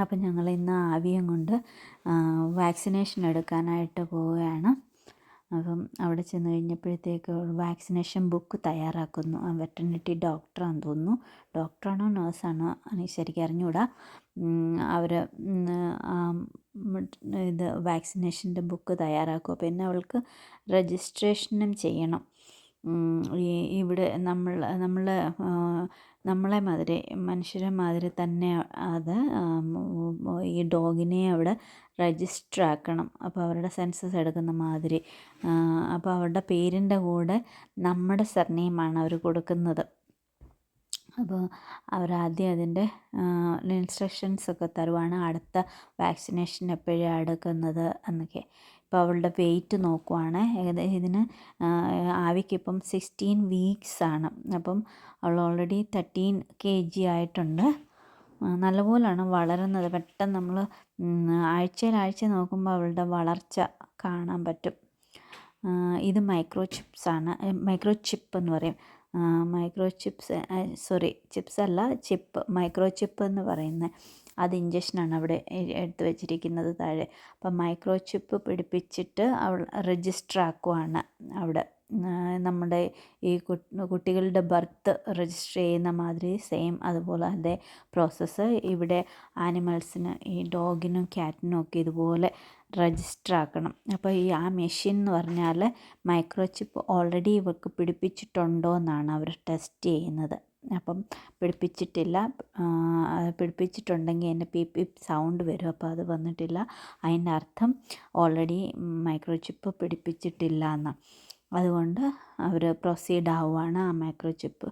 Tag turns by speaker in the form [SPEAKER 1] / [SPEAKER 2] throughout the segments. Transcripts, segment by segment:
[SPEAKER 1] അപ്പം ഞങ്ങൾ ഇന്ന് ആവിയും കൊണ്ട് വാക്സിനേഷൻ എടുക്കാനായിട്ട് പോവുകയാണ്. അപ്പം അവിടെ ചെന്ന് കഴിഞ്ഞപ്പോഴത്തേക്ക് വാക്സിനേഷൻ ബുക്ക് തയ്യാറാക്കുന്നു. വെറ്റർണിറ്റി ഡോക്ടറാണെന്ന് തോന്നുന്നു. ഡോക്ടറാണോ നേഴ്സാണോ ശരിക്കും അറിഞ്ഞുകൂടാ. അവർ ഇത് വാക്സിനേഷന്റെ ബുക്ക് തയ്യാറാക്കുക. പിന്നെ അവൾക്ക് രജിസ്ട്രേഷനും ചെയ്യണം. ഇവിടെ നമ്മൾ നമ്മൾ നമ്മളെ മാതിരി മനുഷ്യരെ മാതിരി തന്നെ അത് ഈ ഡോഗിനെ അവിടെ രജിസ്റ്റർ ആക്കണം അപ്പോൾ അവരുടെ സെൻസസ് എടുക്കുന്ന മാതിരി. അപ്പോൾ അവരുടെ പേരിന്റെ കൂടെ നമ്മുടെ സർനെയിമാണ് അവർ കൊടുക്കുന്നത്. അപ്പോൾ അവരാദ്യം അതിന്റെ ഇൻസ്ട്രക്ഷൻസ് ഒക്കെ തരുവാണ് അടുത്ത വാക്സിനേഷൻ എപ്പോഴാണ് എടുക്കുന്നത് എന്നൊക്കെ. ഇപ്പോൾ അവളുടെ വെയിറ്റ് നോക്കുവാണ്. ഏകദേശം ഇതിന് ആവിക്കിപ്പം സിക്സ്റ്റീൻ വീക്സ് ആണ്. അപ്പം അവൾ ഓൾറെഡി തേർട്ടീൻ കെ ജി ആയിട്ടുണ്ട്. നല്ലപോലെയാണ് വളരുന്നത്. പെട്ടെന്ന് നമ്മൾ ആഴ്ചയിൽ ആഴ്ച നോക്കുമ്പോൾ അവളുടെ വളർച്ച കാണാൻ പറ്റും. ഇത് മൈക്രോ ചിപ്സ് ആണ്. മൈക്രോ ചിപ്പ് എന്ന് പറയും. മൈക്രോ ചിപ്സ് സോറി ചിപ്സ് അല്ല ചിപ്പ് മൈക്രോ ചിപ്പ് എന്ന് പറയുന്നത്. അത് ഇഞ്ചക്ഷനാണ് അവിടെ എടുത്ത് വെച്ചിരിക്കുന്നത് താഴെ. അപ്പം മൈക്രോ ചിപ്പ് പിടിപ്പിച്ചിട്ട് അവൾ രജിസ്റ്റർ ആക്കുവാണ് അവിടെ. നമ്മുടെ ഈ കുട്ടികളുടെ ബർത്ത് രജിസ്റ്റർ ചെയ്യുന്ന മാതിരി സെയിം അതുപോലെ അതേ പ്രോസസ്സ് ഇവിടെ ആനിമൽസിന് ഈ ഡോഗിനും ക്യാറ്റിനും ഒക്കെ ഇതുപോലെ രജിസ്റ്റർ ആക്കണം. അപ്പോൾ ഈ ആ മെഷീൻ എന്ന് പറഞ്ഞാൽ മൈക്രോ ചിപ്പ് ഓൾറെഡി ഇവർക്ക് പിടിപ്പിച്ചിട്ടുണ്ടോ എന്നാണ് അവർ ടെസ്റ്റ് ചെയ്യുന്നത്. അപ്പം പിടിപ്പിച്ചിട്ടില്ല. പിടിപ്പിച്ചിട്ടുണ്ടെങ്കിൽ എന്റെ പീ പീ സൗണ്ട് വരും. അപ്പോൾ അത് വന്നിട്ടില്ല. അതിന്റെ അർത്ഥം ഓൾറെഡി മൈക്രോ ചിപ്പ് പിടിപ്പിച്ചിട്ടില്ല എന്നാണ് അതുകൊണ്ട് അവർ പ്രൊസീഡ് ആവുകയാണ് ആ മൈക്രോ ചിപ്പ്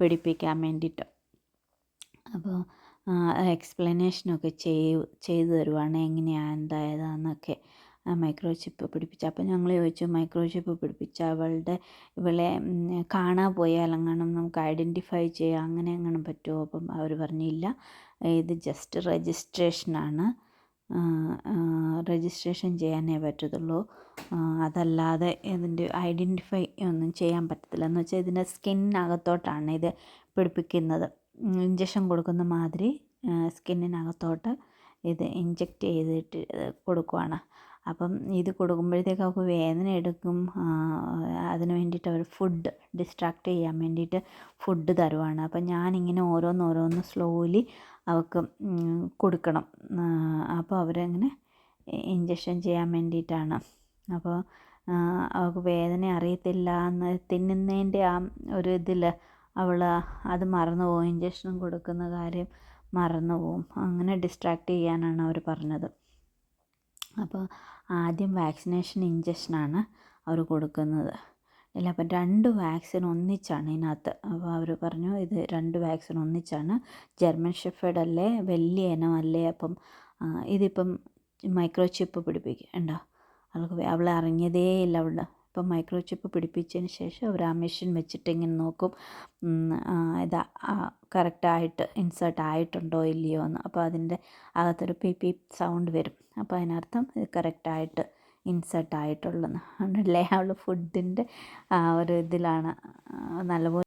[SPEAKER 1] പിടിപ്പിക്കാൻ വേണ്ടിയിട്ട്. അപ്പോൾ എക്സ്പ്ലനേഷനൊക്കെ ചെയ് ചെയ്തു തരുവാണ് എങ്ങനെയാണ് എന്തായതാന്നൊക്കെ മൈക്രോ ചിപ്പ് പിടിപ്പിച്ച. അപ്പോൾ ഞങ്ങൾ ചോദിച്ചു മൈക്രോ ചിപ്പ് പിടിപ്പിച്ച അവളുടെ ഇവളെ കാണാൻ പോയാൽ എങ്ങാനും നമുക്ക് ഐഡന്റിഫൈ ചെയ്യാം അങ്ങനെ എങ്ങനെ പറ്റുമോ? അപ്പം അവർ പറഞ്ഞില്ല ഇത് ജസ്റ്റ് രജിസ്ട്രേഷനാണ് രജിസ്ട്രേഷൻ ചെയ്യാനേ പറ്റത്തുള്ളൂ. അതല്ലാതെ ഇതിന്റെ ഐഡന്റിഫൈ ഒന്നും ചെയ്യാൻ പറ്റത്തില്ല. എന്ന് വെച്ചാൽ ഇതിന്റെ സ്കിന്നകത്തോട്ടാണ് ഇത് പിടിപ്പിക്കുന്നത്. ഇഞ്ചക്ഷൻ കൊടുക്കുന്ന മാതിരി സ്കിന്നിനകത്തോട്ട് ഇത് ഇഞ്ചെക്റ്റ് ചെയ്തിട്ട് കൊടുക്കുവാണ്. അപ്പം ഇത് കൊടുക്കുമ്പോഴത്തേക്ക് അവൾക്ക് വേദന എടുക്കും. അതിന് വേണ്ടിയിട്ട് അവർ ഫുഡ് ഡിസ്ട്രാക്ട് ചെയ്യാൻ വേണ്ടിയിട്ട് ഫുഡ് തരുവാണ്. അപ്പം ഞാനിങ്ങനെ ഓരോന്ന് ഓരോന്ന് സ്ലോലി അവൾക്ക് കൊടുക്കണം. അപ്പോൾ അവരങ്ങനെ ഇഞ്ചക്ഷൻ ചെയ്യാൻ വേണ്ടിയിട്ടാണ്. അപ്പോൾ അവൾക്ക് വേദന അറിയത്തില്ല എന്ന് തിന്നുന്നതിന്റെ ആ ഒരു ഇതിൽ അവൾ അത് മറന്നു പോകും ഇഞ്ചക്ഷൻ കൊടുക്കുന്ന കാര്യം മറന്നു പോകും അങ്ങനെ ഡിസ്ട്രാക്റ്റ് ചെയ്യാനാണ് അവർ പറഞ്ഞത്. അപ്പോൾ ആദ്യം വാക്സിനേഷൻ ഇഞ്ചക്ഷനാണ് അവർ കൊടുക്കുന്നത്. ഇല്ല അപ്പം രണ്ട് വാക്സിൻ ഒന്നിച്ചാണ് ഇതിനകത്ത്. അപ്പോൾ അവർ പറഞ്ഞു ഇത് രണ്ട് വാക്സിൻ ഒന്നിച്ചാണ്. ജർമ്മൻ ഷെഫേർഡ് അല്ലേ വലിയ ഇനം അല്ലേ അപ്പം ഇതിപ്പം മൈക്രോ ചിപ്പ് പിടിപ്പിക്കുക ഉണ്ടോ അവൾക്ക് അവളെ അറിഞ്ഞതേ ഇല്ല അവളുടെ. ഇപ്പം മൈക്രോചിപ്പ് പിടിപ്പിച്ചതിന് ശേഷം അവർ ആ മെഷീൻ വെച്ചിട്ട് ഇങ്ങനെ നോക്കും ഇത് കറക്റ്റായിട്ട് ഇൻസേർട്ട് ആയിട്ടുണ്ടോ ഇല്ലയോ എന്ന്. അപ്പോൾ അതിന്റെ അകത്തൊരു പി പി സൗണ്ട് വരും. അപ്പോൾ അതിനർത്ഥം ഇത് കറക്റ്റായിട്ട് ഇൻസേർട്ട് ആയിട്ടുള്ളതാണ് അല്ലേ അവൾ ഫുഡിന്റെ ഒരു ഇതിലാണ് നല്ലപോലെ